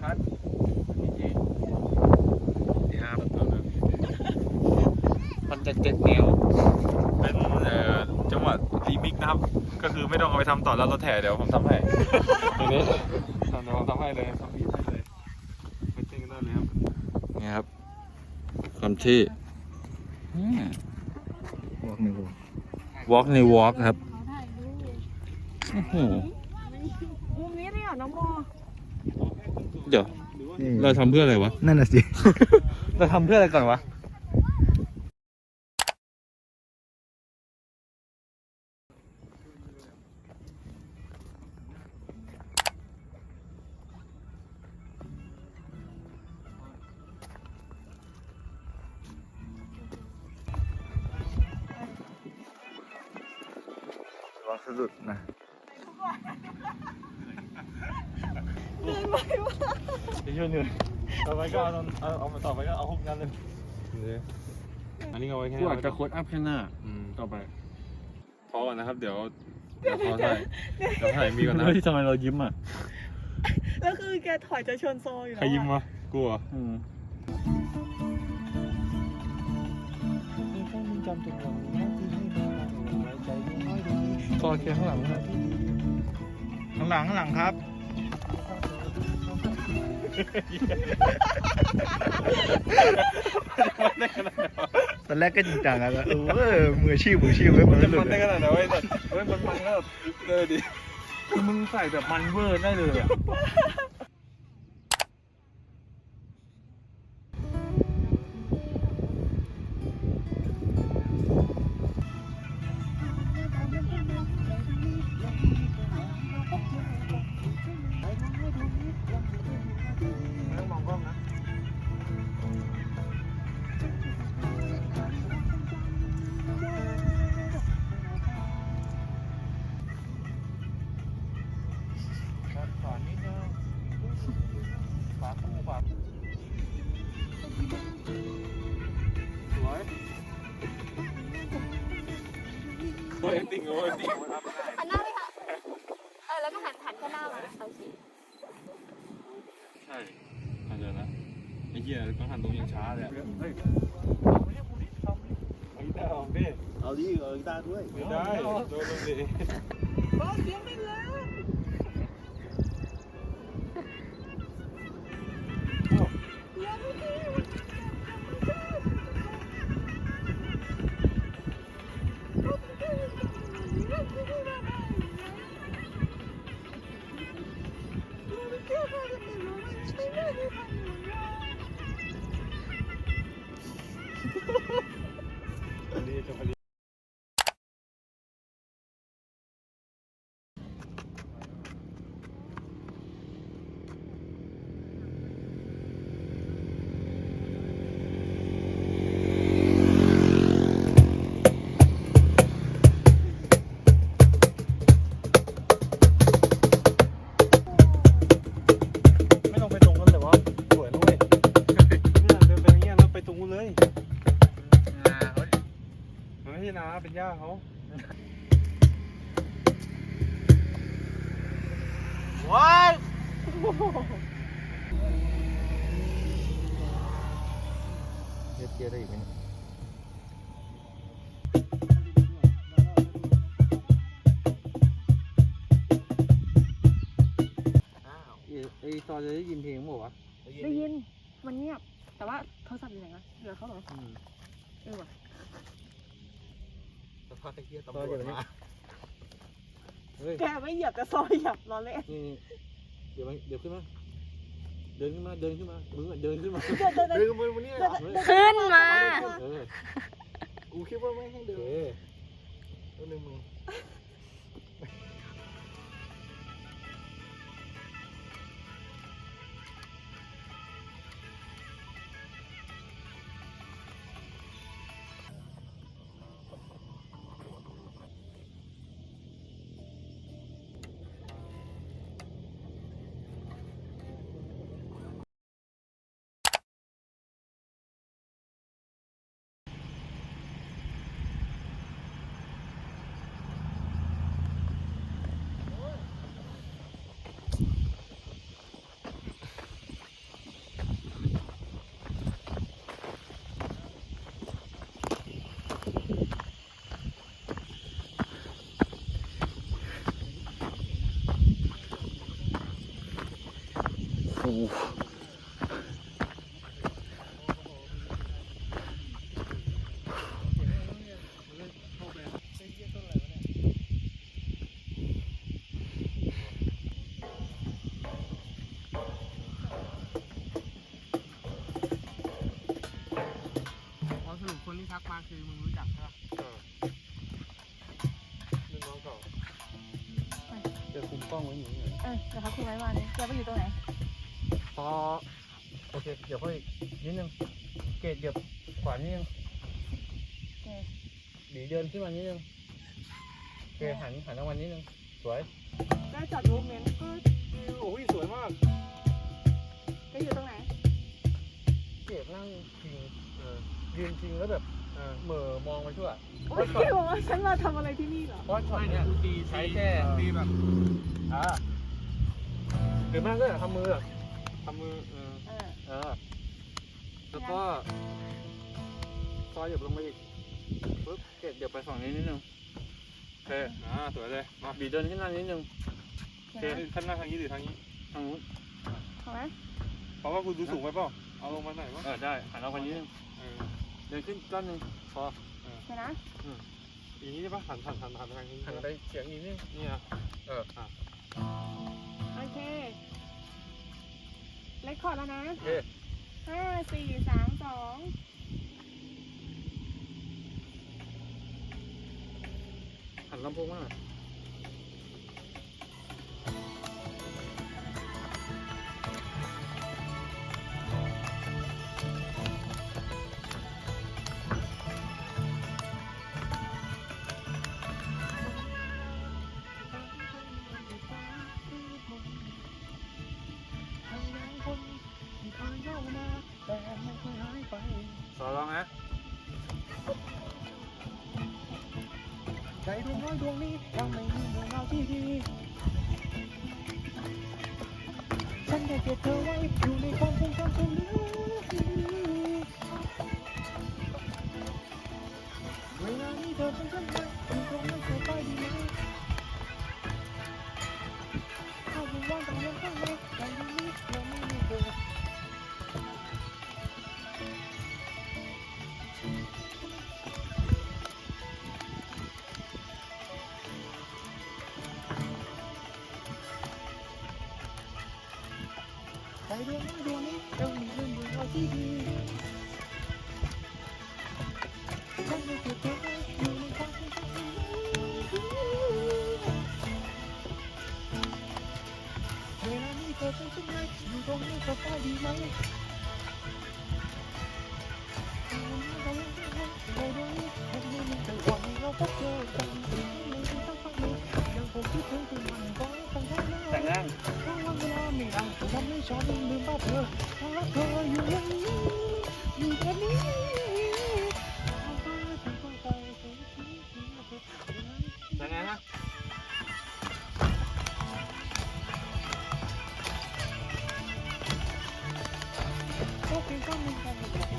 ครันี่ครัะเจ็ดแวเป็นจังหวัดรีมิกนะครับ ก็คือไม่ต้องเอาไปทำต่อแล้วรถแถ่เดี๋ยวผมทำให้เดี๋นี้ทำเดี๋ยวผมทำให้เลยทำบีทให้เลยไม่เต้นก็ได้เลยครับนี่ครับความที่ บอกหนึ่ง walk ใน walk ครับเขาถ่ายรูปโอ้โหมุมนี้เลยเหรอน้องโมเดี๋ยว นี่เราทำเพื่ออะไรวะ นั่นน่ะสิ เราทำเพื่ออะไรก่อนวะ วางสะดุดนะเหนื่อีกช่วงหนึ่งต่อไปก็เอาเอาเอามาต่อไปก็เอาฮุกนั้นเลยอันนี้เอาไว้แค่กูอาจจะโค้ดอัพแค่หน้าอืมต่อไปพอก่อนนะครับเดี๋ยวเดี๋ยวพอถ่ายเดี๋ยวถ่ายมีก่อนนะเฮ้ยทำไมเรายิ้มอะแล้วคือแกถอยจะชนโซอยู่แล้วใครยิ้มวะกูเหรออืม พอแค่ข้างหลังนะข้างหลังข้างหลังครับตอนแรกก็จริงจังอะแล้วเออมืออาชีพมืออาชีพเว้ยมันก็หลุมัดนได้ขนาดไหนวะไอ้สัสเฮ้ยมันมันก็แบบเออดิคือมึงใส่แบบมันเวอร์ได้เลยอะ โอ้ยติงโอ้ยติงหันหน้าไปค่ะเออแล้วก็หันหันข้างหน้ามาโอเคใช่หันเลยนะไอ้เหี้ยต้องหันตรงยังช้าเลยอะเฮ้ยเอากีตาร์ออกดิเอาดิเอากีตาร์ด้วยไม่ได้โดนลงดิ โอ้เสียงไม่เลย อัน ไม่ใช่นาเป็นหญ้าเขาว้ายเรียกเกียร์ได้อีกไหมเนี่ยไอ้ตอนจะได้ยินเพลงบอกว่าวะได้ยิน มันเงียบ แต่ว่าโทรศัพท์อยู่ไหนวะเหลือเขาเหรอเออว่ะ ตอนจะมาเฮ้ยแกไม่เหยียบแต่ซอยเหยียบรอเล่นนี่เดี๋ยวมันเดี๋ยวขึ้นมา เดินขึ้นมา เดินขึ้นมา มึงอะเดินขึ้นมา เดินเดินเดินเดินขึ้นมาเนี่ยขึ้นมาเออกูคิดว่าไม่ให้เดิเอน สรุปคนที่ทักมาคือมึงรู้จักใช่ปะหนึ่งน้องสองยวคุมกล้องไว้อยู่หน่อยเออเดี๋ยวเขาคุมไว้วันนี้จะไปอยู่ตรงไหน พอโอเค เดี๋ยวค่อยอีกนิดนึง เกรดเดี๋ยวขวานิดนึงโอเคบีเดินขึ้นมานิดนึงโอเคหันหันรางวัลนิดนึง สวย ได้จอดมูฟเมนต์ก็โอ้ยสวยมากแกอยู่ตรงไหน เกรดนั่งจริงเออยืนจริงแล้วแบบเออเหม่อมองไปทั่วโอ้ยพี่บอกว่าฉันมาทำอะไรที่นี่เหรอ เพราะช็อตเนี้ยใช้แค่ตีแบบอ่าหรือไม่ก็ทำมืออะ ทำมือเออเออเออ แล้วก็ซอยเหยียบลงไปอีกปึ๊บเกรดเดี๋ยวไปฝั่งนี้นิดนึงโอเคอ่าสวยเลยมาบีเดินขึ้นมานิดนึงโอโอเคเคขั้นหน้าทางนี้หรือทางนี้ทางนู้นเอาไหมเพราะว่ากูดูสูงไปเปล่าเอาลงมาหน่อยวะเออได้หันเอาคนนี้นึงเออเดินขึ้นก้อนหนึ่งพอโอเคนะอย่างนี้ใช่ปะหันหันหันหันไปทางนี้หันไปเฉียงอีกนิดนี่อะเออโอ เลคคอร์ดแล้วนะโอเคห้าสี่สามสองหันลำโพงมาหน่อย สอลองนะใจดวงน้อยดวงนี้ยังไม่มีเรื่องราวที่ดีฉันได้เก็บเธอไว้อยู่ในความทรงจำของเหลือเวลานี้เธอเป็นฉันไหม ใจดวงนี้ดวงนี้ยัง เวลาไม่รังทำให้ฉันลืมภาเธอรักเธออยู่อย่างนี้อยู่แค่นี้เอาไปฉันต้องไงฮะโอเธอแต่งงานนะก็เพียงคำหนึ่งค